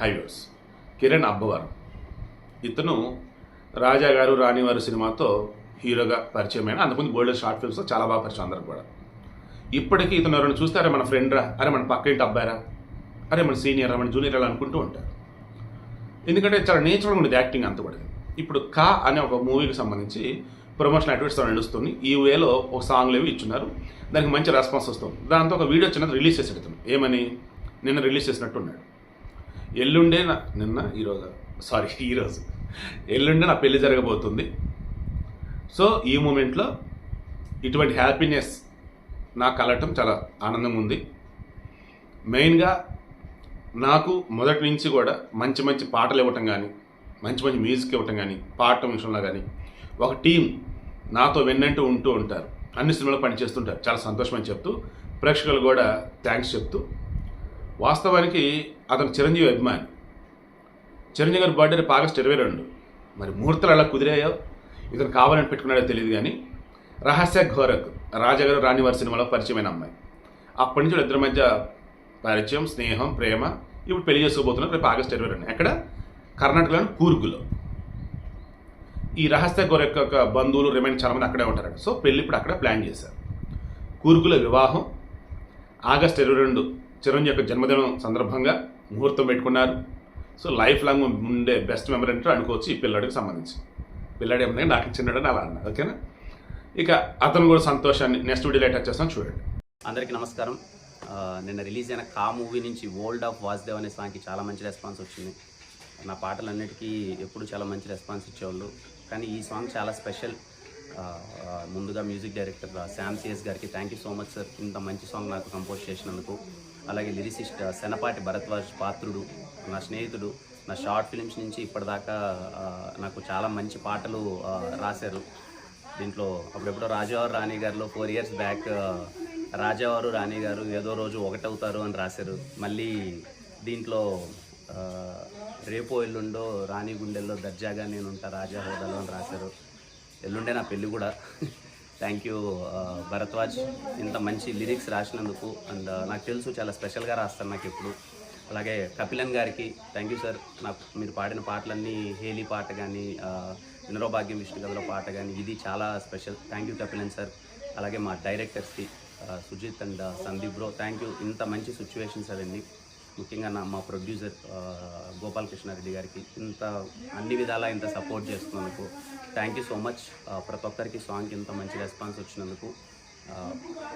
Highways Kiran అబ్బవారు. ఇతను రాజా గారు రాణివారు సినిమాతో హీరోగా పరిచయమైన అంతకుముందు గోల్డెన్ షార్ట్ ఫిల్మ్స్తో చాలా బాగా పరిచయం అందరూ కూడా. ఇప్పటికీ ఇతను ఎవరైనా చూస్తే అరే మన ఫ్రెండ్రా అరే మన పక్క ఇంటి అబ్బాయిరా అరే మన సీనియర్ మన జూనియర్ అలా అనుకుంటూ ఉంటారు. ఎందుకంటే చాలా నేచురల్గా ఉండేది యాక్టింగ్ అంత కూడా. ఇప్పుడు కా అనే ఒక మూవీకి సంబంధించి ప్రమోషన్ అడ్వర్ట్స్తో నడుస్తుంది. ఈ వేలో ఒక సాంగ్లు ఏవి ఇచ్చున్నారు. దానికి మంచి రెస్పాన్స్ వస్తుంది. దాంతో ఒక వీడియో చిన్నది రిలీజ్ చేసి ఇతను. ఏమని? నిన్న రిలీజ్ చేసినట్టు ఉన్నాడు. ఎల్లుండే నా నిన్న ఈరోజు. సారీ ఈరోజు ఎల్లుండే నా పెళ్ళి జరగబోతుంది. సో ఈ మూమెంట్లో ఇటువంటి హ్యాపీనెస్ నాకు కలగటం చాలా ఆనందంగా ఉంది మెయిన్గా నాకు మొదటి నుంచి కూడా మంచి మంచి పాటలు ఇవ్వటం కానీ మంచి మంచి మ్యూజిక్ ఇవ్వటం కానీ పాడటం విషయంలో కానీ ఒక టీం నాతో వెన్నంటూ ఉంటూ ఉంటారు. అన్ని సినిమాలు పనిచేస్తుంటారు. చాలా సంతోషమని చెప్తూ ప్రేక్షకులు కూడా థ్యాంక్స్ చెప్తూ వాస్తవానికి అతను చిరంజీవి అభిమాని. చిరంజీవి గారి బర్త్డే రేపు ఆగస్ట్ ఇరవై రెండు. మరి ముహూర్తాలు అలా కుదిరాయో ఇతను కావాలని పెట్టుకున్నాడో తెలియదు కానీ రహస్య ఘోరక్ రాజగారు రాణివారి సినిమాలో పరిచయమైన అమ్మాయి. అప్పటి నుంచి ఇద్దరి మధ్య పరిచయం స్నేహం ప్రేమ ఇప్పుడు పెళ్ళి చేసుకోబోతున్నారు రేపు ఆగస్ట్ ఇరవై రెండు. ఎక్కడ? కర్ణాటకలోని కూర్గులో. ఈ రహస్య గోరక్ యొక్క బంధువులు రిమైండ్ చాలామంది అక్కడే ఉంటారు సో పెళ్ళి ఇప్పుడు అక్కడ ప్లాన్ చేశారు. కూర్గులో వివాహం ఆగస్ట్ ఇరవై రెండు చిరంజీవి యొక్క జన్మదినం సందర్భంగా ముహూర్తం పెట్టుకున్నారు. సో లైఫ్ లాంగ్ ఉండే బెస్ట్ మెమరీ అంటే అనుకోవచ్చు ఈ పిల్లాడికి సంబంధించి. పిల్లాడు ఏమన్నా నాకు చిన్నడని అలా అన్నారు ఓకేనా? ఇక అతను కూడా సంతోషాన్ని నెక్స్ట్ వీడియో అటాచ్ చేస్తాను చూడండి. అందరికీ నమస్కారం. నిన్న రిలీజ్ అయిన కా మూవీ నుంచి వరల్డ్ ఆఫ్ వాసుదేవ్ అనే సాంగ్కి చాలా మంచి రెస్పాన్స్ వచ్చింది. నా పాటలన్నిటికీ ఎప్పుడు చాలా మంచి రెస్పాన్స్ ఇచ్చేవాళ్ళు. కానీ ఈ సాంగ్ చాలా స్పెషల్. ముందుగా మ్యూజిక్ డైరెక్టర్ శామ్ సిఎస్ గారికి thank you so much sir. ఇంత మంచి సాంగ్ నాకు కంపోజ్ చేసినందుకు. అలాగే లిరిసిస్ట్ శనపాటి భరద్వాజ్ పాత్రుడు నా స్నేహితుడు నా షార్ట్ ఫిలిమ్స్ నుంచి ఇప్పటిదాకా నాకు చాలా మంచి పాటలు రాశారు. దీంట్లో అప్పుడెప్పుడో రాజావారు రాణి గారిలో ఫోర్ ఇయర్స్ బ్యాక్ రాజావారు రాణి గారు ఏదో రోజు ఒకటవుతారు అని రాశారు. మళ్ళీ దీంట్లో రేపో ఎల్లుండో రాణి గుండెల్లో దర్జాగా నేను ఉంటా రాజా హోదాలో అని రాశారు. ఎల్లుండే నా పెళ్ళి కూడా. థ్యాంక్ యూ భరద్వాజ్ ఇంత మంచి లిరిక్స్ రాసినందుకు అండ్ uh, నాకు తెలుసు చాలా స్పెషల్గా రాస్తాను నాకు ఎప్పుడు. అలాగే కపిలన్ గారికి థ్యాంక్ యూ సార్ నాకు మీరు పాడిన పాటలన్నీ హేలీ పాట కానీ uh, వినరోభాగ్యం విష్ణు కథలో పాట కానీ ఇది చాలా special thank you Kapilan sir అలాగే మా డైరెక్టర్స్కి uh, Sujith and Sandeep bro thank you ఇంత మంచి సిచ్యువేషన్స్ అవన్నీ ముఖ్యంగా నా మా ప్రొడ్యూసర్ గోపాలకృష్ణ గోపాలకృష్ణారెడ్డి గారికి ఇంత అన్ని విధాలా ఇంత సపోర్ట్ చేస్తున్నందుకు థ్యాంక్ యూ సో మచ్ ప్రతి ఒక్కరికి సాంగ్కి ఇంత మంచి రెస్పాన్స్ వచ్చినందుకు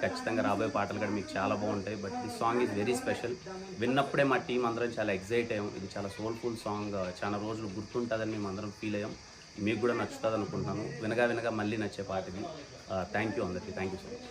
ఖచ్చితంగా రాబోయే పాటలు కూడా మీకు చాలా బాగుంటాయి but this song is very special విన్నప్పుడే మా టీం అందరం చాలా ఎగ్జైట్ అయ్యాం. ఇది చాలా సోల్ఫుల్ సాంగ్ చాలా రోజులు గుర్తుంటుందని మేము అందరం ఫీల్ అయ్యాం. మీకు కూడా నచ్చుతుంది అనుకుంటున్నాను వినగా వినగా మళ్ళీ నచ్చే పాట ఇది. థ్యాంక్ యూ అందరికీ. Thank you so much